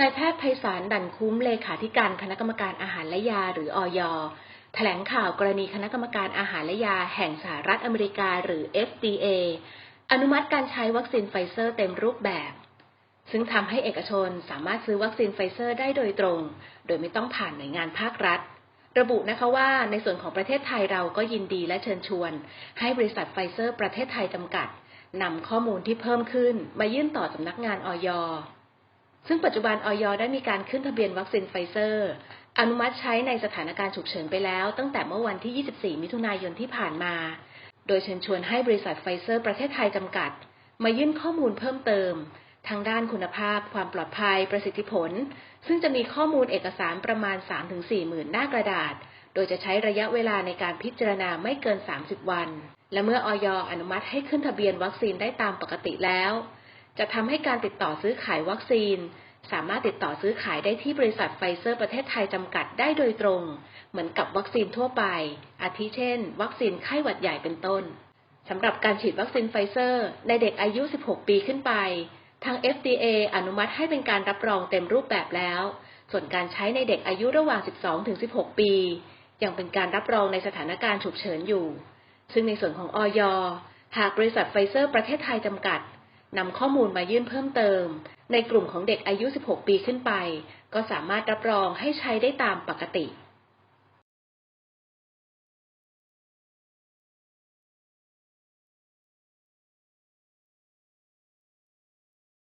นายแพทย์ไพศาลดันคุ้มเลขาธิการคณะกรรมการอาหารและยาหรืออยแถลงข่าวกรณีคณะกรรมการอาหารและยาแห่งสหรัฐอเมริกาหรือ FDA อนุมัติการใช้วัคซีนไฟเซอร์เต็มรูปแบบ ซึ่งทำให้เอกชนสามารถซื้อวัคซีนไฟเซอร์ได้โดยตรง โดยไม่ต้องผ่านหน่วยงานภาครัฐ ระบุนะคะว่าในส่วนของประเทศไทยเราก็ยินดีและเชิญชวน ให้บริษัทไฟเซอร์ประเทศไทยจำกัดนำข้อมูลที่เพิ่มขึ้นมายื่นต่อสำนักงานอย ซึ่งปัจจุบันออยได้มีการขึ้นทะเบียนวัคซีนไฟเซอร์ อนุมัติใช้ในสถานการณ์ฉุกเฉินไปแล้ว ตั้งแต่เมื่อวันที่ 24 มิถุนายนที่ผ่านมา โดยเชิญชวนให้บริษัทไฟเซอร์ประเทศไทยจำกัด มายื่นข้อมูลเพิ่มเติม ทางด้านคุณภาพ ความปลอดภัย ประสิทธิผล ซึ่งจะมีข้อมูลเอกสารประมาณ 3-4 หมื่นหน้ากระดาษ โดยจะใช้ระยะเวลาในการพิจารณาไม่เกิน 30 วัน และเมื่ออยอนุมัติให้ขึ้นทะเบียนวัคซีนได้ตามปกติแล้ว จะทำให้การติดต่อซื้อขายวัคซีน สามารถติดต่อซื้อขายได้ที่บริษัทไฟเซอร์ประเทศไทยจำกัดได้โดยตรง เหมือนกับวัคซีนทั่วไป อาทิเช่น วัคซีนไข้หวัดใหญ่เป็นต้นสำหรับการฉีดวัคซีนไฟเซอร์ในเด็กอายุ 16 ปีขึ้นไป ทาง FDA อนุมัติให้เป็นการรับรองเต็มรูปแบบแล้ว ส่วนการใช้ในเด็กอายุระหว่าง 12-16 ปี ยังเป็นการรับรองในสถานการณ์ฉุกเฉินอยู่ ซึ่งในส่วนของอยหากบริษัทไฟเซอร์ประเทศไทยจำกัด นำข้อมูลมายื่นเพิ่มเติม ในกลุ่มของเด็กอายุ 16 ปีขึ้นไป ก็สามารถรับรองให้ใช้ได้ตามปกติ